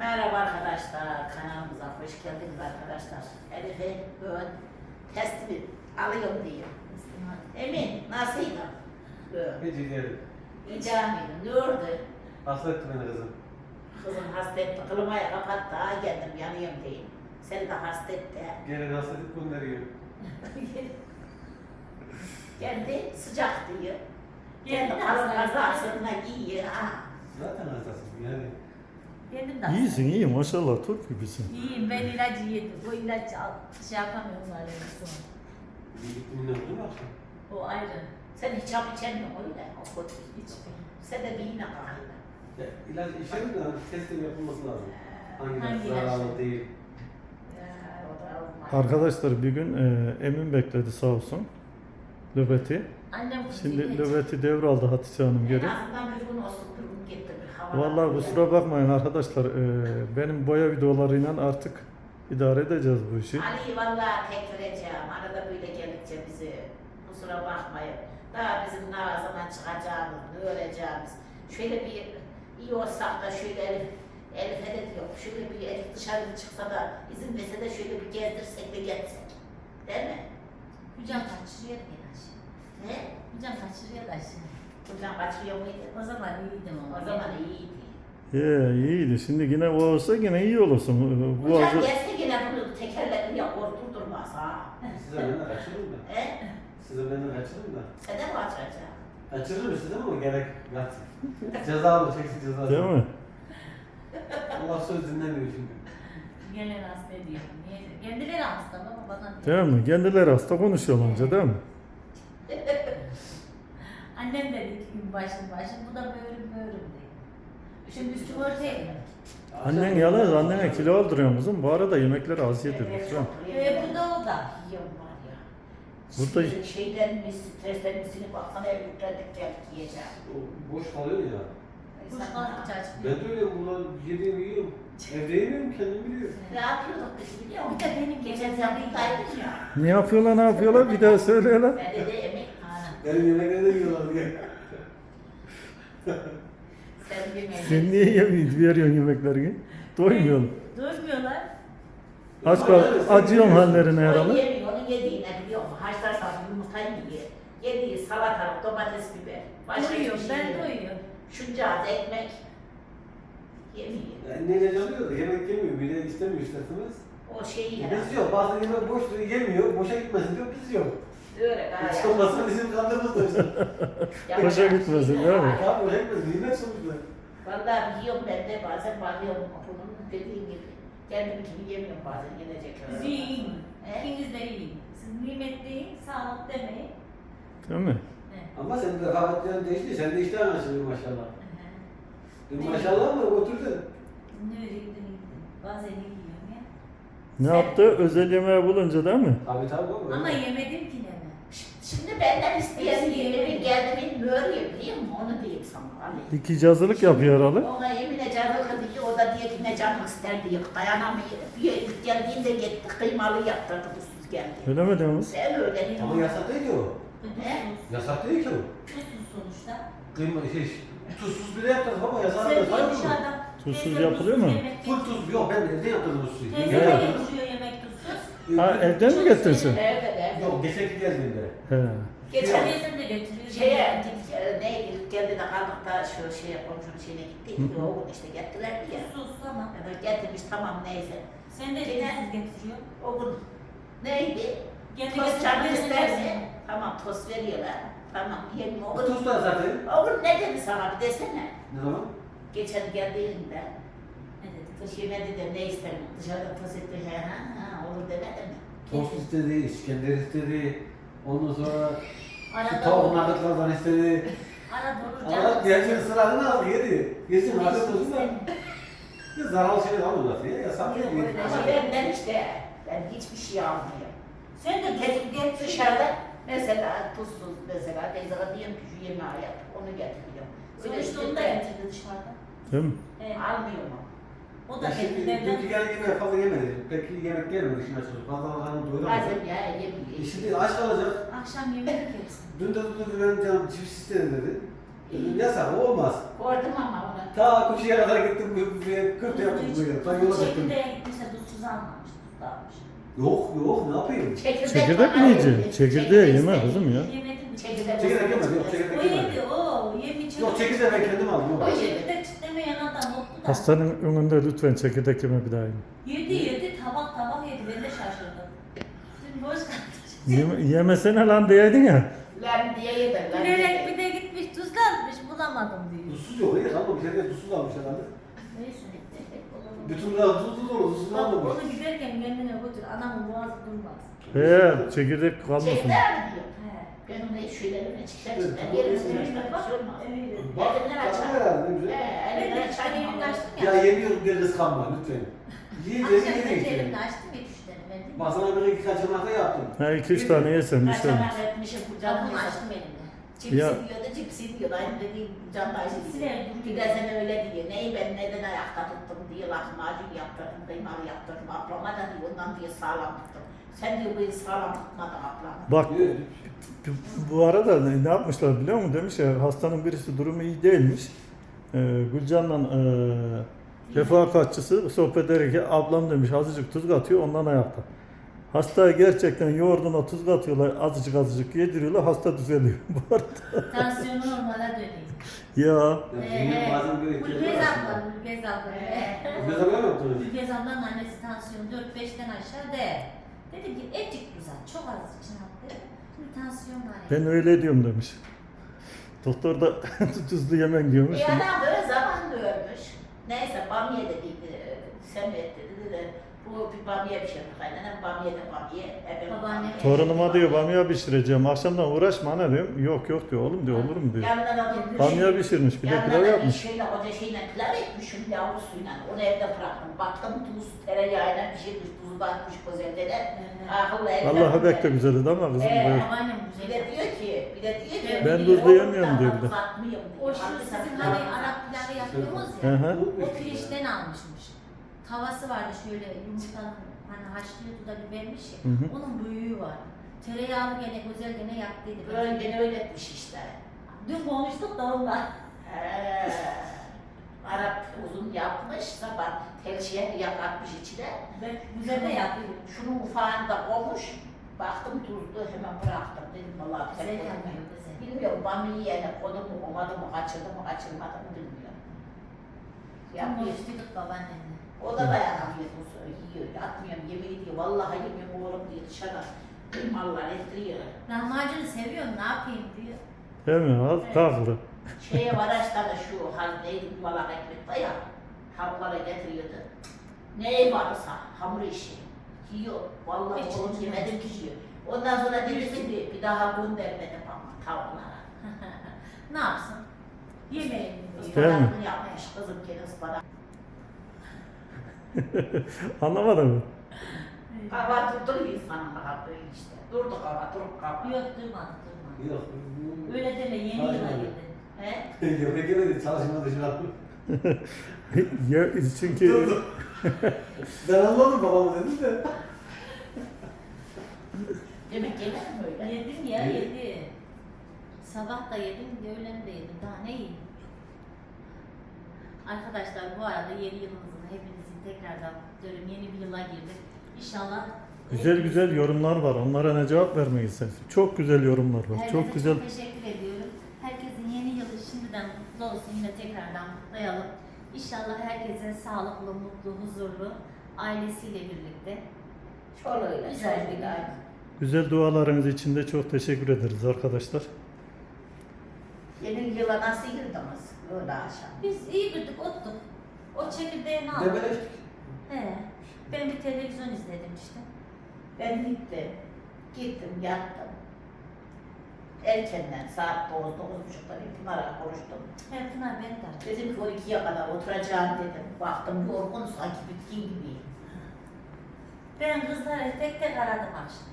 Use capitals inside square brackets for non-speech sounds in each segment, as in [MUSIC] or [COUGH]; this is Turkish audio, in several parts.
Merhaba arkadaşlar, kanalımıza hoş geldiniz arkadaşlar. Elif'e bugün testimi alıyorum diyor. Emin, nasıldı? Hiç iyi değil. İyice miydi? Ne oldu? Hasta etti beni kızım. Kızım hasta etti, klimayı kapattı, ha geldim yanıyorum diyeyim. Seni de hasta etti. Gelin hasta edip gönderiyor. [LAUGHS] Geldi, sıcak diyor. Geldi fazla etti. sırtına giyiyor. Ha. Zaten hastasın yani. Kendim de İyisin iyi maşallah turp gibisin. İyiyim ben ilacı yedim. Bu ilacı al, şey yapamıyorum var en son. Bir gittiğinde oldu mu akşam? O ayrı. Sen hiç yap içemiyorsun öyle. O kötü. Hiç Sen de bir yine kahve. Ya, ilaç işe mi de testin yapılması lazım. Hangi, Hangi ilaç ilaç? zararlı değil. Ya, o da olmaz. Arkadaşlar bir gün e, Emin bekledi sağ olsun. Nöbeti. Annem Şimdi ilacı- nöbeti devraldı Hatice Hanım En geri. azından bir gün olsun Vallahi kusura bakmayın arkadaşlar. e, benim boya videolarıyla artık idare edeceğiz bu işi. Ali vallahi tekrarlayacağım. Arada böyle geldikçe bizi kusura bakmayın. Daha bizim ne zaman çıkacağımız, ne öleceğimiz. Şöyle bir iyi olsak da şöyle Elif, Elif'e de diyor. Şöyle bir Elif dışarı çıksa da izin verse de şöyle bir gezdirsek de gelsek. Değil mi? Hocam kaçırıyor aşağı. Ne? Hocam kaçırıyor da aşağı. Hocam kaçırıyor muydu? O zaman iyiydim ama. O zaman iyiydi. Ye, iyiydi. Şimdi yine o olsa yine iyi olursun. Bu Hocam hazır... gelse yine bunu tekerlerini ya korkutturmaz ha. Size benden kaçırırım da. He? Size benden kaçırırım da. Sen de mi açacaksın? Kaçırırım size ama gerek yok. Ceza mı çeksin ceza. Değil mi? Allah söz dinlemiyor çünkü. Gelen hasta ediyor. Niye? Kendileri hasta ama bana Değil mi? Kendileri hasta konuşuyorlarca değil mi? Annem dedi iki gün başım başım. Bu da böğrüm böğrüm dedi. Şimdi üstümü örteyim. Annen yalnız annene kilo aldırıyor musun? Bu arada yemekleri az yedir lütfen. Ee, bu da o da. Yiyorum var ya. Burada- Şimdi şeyden mi, stresten misini baksana ev yükledik geldik yiyeceğim. O boş kalıyor ya. Kuş İnsan- kalktıkça Ben açmıyor. de öyle buradan yediğimi yiyorum. Evde yemiyorum kendim biliyorum. Ne yapıyorduk biz biliyor musun? Bir de benim Geçen zaman buradaydık ya. Ne yapıyorlar ne yapıyorlar bir daha söyle lan. Ben de de. Benim yemekleri de yiyorlar diye. Sen yemeğini. Sen niye yemiyorsun, veriyorsun yemeklerini? Doymuyorsun. Doymuyorlar. Aç kal, acıyorsun hallerine O herhalde. yemiyor, onu yediğine biliyor musun? Haşlarsan yumurtayı yiyor. Yediği salatalık, domates, biber. Başka hiçbir Doyuyor. şey Ben yemiyor. doyuyorum. Şunca az ekmek. Yemiyor. Yani ne canıyor da yemek yemiyor. Bir de istemiyor istesemez. O şeyi Biz herhalde. yok. Bazen yemek boş duruyor, yemiyor. Boşa gitmesin diyor. Biz yok. Öyle Hiç gayet. olmazsa bizim kandırımız da işte. Boşa gitmesin, değil mi? Ya boşa gitmesin. Yemek sonuçta. Vallahi yiyorum ben de bazen bakıyorum bunun dediğin gibi. Kendim gibi yemiyorum bazen yenecek. Siz yiyin. He? İkiniz de yiyin. Siz nimetli sağlık demeyin. Değil mi? He. Ama senin de kahvaltıların değişti. Sen de iştahın açılıyor maşallah. He. Dün maşallah mı oturdun? Ne öyle gidin gidin. Bazen iyi ya. Ne yaptı? Özel yemeği bulunca değil mi? Tabii tabii. Ama yemedim ki ne mi? Şimdi benden isteyen yemeği geldi benim böğrüyor biliyor musun? Onu diyeyim sana Ali. Dikici hazırlık yapıyor herhalde. Ona yemin ederim diyor, o da diyor ki ne canım ister diyor, dayanamıyor. Bir herif geldiğinde gitti, kıymalı yaptırdı, tuzsuz geldi. Öyle mi diyorsunuz? Ben öyle. Ama yasak değil ki o. He? Yasak değil ki o. Tuzsuz sonuçta. Kıyma şey, tuzsuz bile yaptınız baba yasak Sen değil. diye Hayır mı? dışarıdan Tuzsuz yapılıyor mu? Full tuz yok ben evde suyu. Teyze Evet. de getiriyor yemek tuzsuz. Ha evden mi getirdin? Evet, evet. Yok geçenki geldiğinde. He. Geçen Teyzem de getiriyor. şeye git, e, gidip da şu şeye komşunun şeyine gitti. Hı hı. O gün işte gettiler ya. Tuzsuz tamam. Ya da getirmiş tamam neyse. Sen de tuzsuz getiriyor. O gün neydi? Kendi Tost canı isterse. Tamam tost veriyorlar. Tamam yiyelim o O gün. tuz da zaten. O gün ne dedi sana bir desene. Ne zaman? Geçen geldiğinde Ne dedi? Kış yemedi de ne isterim? Dışarıda tost etti. He ha ha olur demedi mi? Tost istedi, İskender istedi. Ondan sonra [LAUGHS] şu [LAUGHS] Arada tavuk olur. nuggetlardan istedi. Arada olur Ama canım. gerçi sıraını aldı yedi. Yesin Hiç afiyet olsun da. istemiyorum. Bir zararlı şeyler almıyor zaten ya. Yasak değil Yok, mi? öyle Ama şey. benden işte ben hiçbir şey almıyorum. Sen de Getir gel dışarıda mesela tuzsuz mesela teyzeme diyorum ki şu yemeği yap onu getiriyorum. Sonuçta onu dışarıda. Değil mi? Evet. Almıyorum ama. O da şimdi getirdi dünkü gelen yemeği fazla yemedi. Pek yemek gelmedi işin açıkçası. Fazla karnını doyuramadı. Bazen ya yemiyor. E şimdi aç kalacak. Akşam yemek yersin. [LAUGHS] Dün de dedi ben canım cips istedim dedi. Dedim yasak o olmaz. Gördüm ama onu. Ta Kuşu'ya kadar gittim 40 köfte yaptım buraya. Ben yola çıktım. Çekirdeğe gitmişse tuzsuz almamış, tuzlu almış. Yok yok ne yapayım? Çekirdek mi yiyeceksin? Çekirdeği yeme kızım ya. Yemedi mi? Çekirdek. Çekirdek yemez yok O çekirdek yedi, yemez. o yemi çekirdek. Yok çekirdeği ben kendim aldım. O yedi. Çekirdek çitlemeyen adam oldu da. Hastanın önünde lütfen çekirdek yeme bir daha yeme. Yedi yedi, tabak tabak yedi. Ben de şaşırdım. Şimdi boş kaldı. Yeme, yemesene lan diyeydin ya. Lan diye yedim. Lan Bilerek bir de gitmiş tuzlu almış, bulamadım diyor. Tuzsuz yok. İyi kalma bir kere tuzsuz almış herhalde. Neyse. Bütün daha tuzsuz olur. Tuzsuz Bak almamış. onu giderken kendine götür, anamın boğazı durmaz. He çekirdek kalmasın. Çekirdek mi diyor? He. Ben onu hiç şeylerine çıkacak. Evet, Ben tamam, yerim evet, seni. evet. Bir şey olmaz. Evet. Bak Elimden açar. kadın herhalde ne güzel. He, elimden açar. açtım Ya ya. yemiyorum diye kıskanma lütfen. Yiyeceğiz Akşam yiyeceğiz kendi işte. elimle açtım ya üç tane verdim. Bak sana iki kaçamakta yaptım. Ha iki üç tane yesen bir şey olmaz. Kaçamak etmişim bu canım Canımı açtım. elimle. Cipsi Ya. diyordu, cipsi diyordu. Aynı dediğim can dayısı Cipsi diyor. ver, dur Bir diyor. de sen öyle diyor. Neyi ben neden ayakta tuttum diye lahmacun yaptırdım, kıymalı yaptırdım. Ablama da diyor, ondan diye sağlam tuttum. Sen diyor beni sağlam tutmadın ablam. Bak bu arada ne, yapmışlar biliyor musun? Demiş ya hastanın birisi durumu iyi değilmiş. Ee, Gülcan'la e, refakatçısı sohbet ederken ablam demiş azıcık tuz katıyor ondan ayakta. Hastaya gerçekten yoğurduna tuz katıyorlar azıcık azıcık yediriyorlar hasta düzeliyor [LAUGHS] bu arada. Tansiyonu normale dönüyor. Ya Ya yemin bazen böyle Gülbez abla. Gülbez abla. Ee, Gülbez abla mı yaptınız? Gülbez ablanın annesi tansiyonu 4-5'ten aşağı de. Dedi ki ecik güzel, çok az için attı. Şimdi tansiyon var. ben öyle diyorum demiş. Doktor da tuzlu yemen diyormuş. Bir adam böyle zaman görmüş. Neyse bamya dediydi, Semet dedi de bu bir bamya pişirdi kaynanan, bamya da bamya. Ebem Babaannem. bamya. Torunuma diyor bamya pişireceğim. Akşamdan uğraşma ana diyorum. Yok yok diyor oğlum diyor olur mu diyor. Yanına da. Bamya pişirmiş bir de pilav yapmış. Şeyle, koca şeyle pilav etmişim yavrusuyla. Onu evde bıraktım. Baktım tuz tereyağıyla pişirmiş, tuzu da atmış güzeldeler. Akıllı evde. Vallahi pek de güzeldi ama kızım. Ee, böyle- Babaannem Bir güzel. de diyor ki, bir de diyor ki. Ben bir tuzlu oğlum yemiyorum daha diyor bir de. O şu sizin hani Arap pilavı yapıyoruz Hı ya. hı. O pirinçten almışmış. Tavası vardı şöyle yumurtanın hani haşlıyordu da bibermiş ya. Hı hı. Onun büyüğü var. Tereyağlı gene güzel gene yaptıydı. Böyle beni öğretmiş işte. Dün konuştuk da. He. Arap uzun yapmış, sabah tercihe yakatmış içine. Ben güzel de yapıyor. Şunun ufağını da koymuş. Baktım tuzlu hemen bıraktım. Dedim vallahi Güzel yapıyor, güzel. Bilmiyorum bamya yiyene koydu mu, koymadı mı, kaçırdı mı, kaçırmadı mı bilmiyorum. Yapıyor. konuştuk babaannemle. O da dayanamıyor bu soru. Yiyor, atmıyorum, yemin ediyor. Vallahi yemiyorum oğlum diyor dışarıda. Kıymalar ettiriyor. Lahmacunu seviyorum ne yapayım diyor. Değil mi? Az kaldı. Şeye [LAUGHS] varaçta da şu hal neydi yuvalak ekmek var ya. Hamurlara getiriyordu. Ne varsa hamur işi. Yiyor. Vallahi Hiç oğlum yemedim ki yiyor. Ondan sonra dedi ki bir daha göndermedi bana tavuklara. [LAUGHS] Ne yapsın? Yemeğini diyor. Değil mi? Yapmış kızım gene ıspanak. [LAUGHS] Anlamadın mı? Hava tuttu insanın bana böyle işte. Durduk hava, durup hava. Yok durmadı durmadı. Yok. Öyle deme yeni yıla girdin. He? [LAUGHS] Yemek yemedi çalışmadı şu an. [LAUGHS] ya, çünkü Ben anladım babamı dedim de. Yemek yemedim öyle. Yedim ya Ye. yedim. Sabah da yedim, öğlen de yedim. Daha ne yiyeyim? Arkadaşlar bu arada yeni yılımızın hepinizin tekrardan kutluyorum. Yeni bir yıla girdik. İnşallah güzel güzel yorumlar var. Onlara ne cevap vermek istersin? Çok güzel yorumlar var. Herkese Çok güzel. çok teşekkür ediyorum. Herkesin yeni yılı şimdiden kutlu olsun. Yine tekrardan kutlayalım. İnşallah herkese sağlıklı, mutlu, huzurlu, ailesiyle birlikte. Çoluğuyla, Güzel bir çocuğuyla. Güzel dualarınız için de çok teşekkür ederiz arkadaşlar. Yeni yıla nasıl girdiniz? Öyle akşam. Biz iyi güldük, ottuk. O çekirdeğini aldık. Debeleştik. He. Ben bir televizyon izledim işte. Ben gittim. Gittim, yattım. Erkenden saat 9, 9.30'da bir Pınar'a konuştum. He Pınar ben de. Dedim ki 12'ye kadar oturacağım dedim. Baktım yorgun sanki bitkin gibi. Ben kızları tek tek aradım akşam.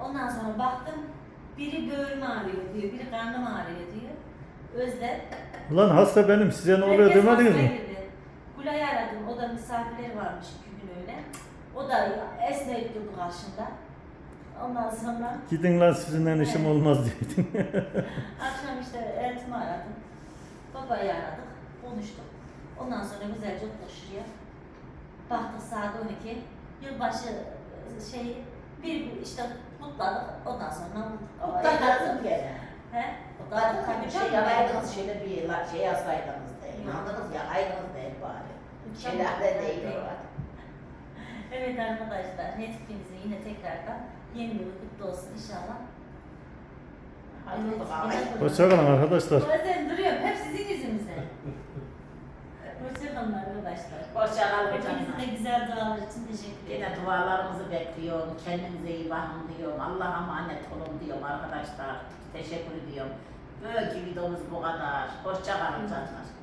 Ondan sonra baktım, biri böğrüm ağrıyor diyor, biri karnım ağrıyor diyor. Özlem. Ulan hasta benim size ne oluyor Herkes demediniz hastaya mi? Gulay'ı aradım, o da misafirleri varmış iki gün öyle. O da esneyip durdu karşımda. Ondan sonra Gidin lan sizinle işim Evet. olmaz diyordun. [LAUGHS] akşam işte eltimi aradım. Babayı aradık, konuştuk. Ondan sonra güzelce oturduk şuraya. Baktık saat 12. Yılbaşı şey bir işte kutladık. Ondan sonra Kutladınız gene. He? Kutladık Tabii şey yapaydınız şöyle bir şey yazsaydınız da. İnandınız ya aydınız değil bari. Şeyler değil o. [LAUGHS] Evet arkadaşlar, hepinize yine tekrardan yeni yıl kutlu olsun inşallah. Hadi Evet, bakalım. Hoşçakalın arkadaşlar. Bazen duruyorum, hep sizin yüzünüzden. [LAUGHS] Hoşçakalın arkadaşlar. Hoşçakalın de canım. güzel dualar için teşekkür ederim. Yine dualarımızı bekliyorum. Kendinize iyi bakın diyorum. Allah'a emanet olun diyorum arkadaşlar. Teşekkür ediyorum. Böyle videomuz bu kadar. Hoşçakalın canlar.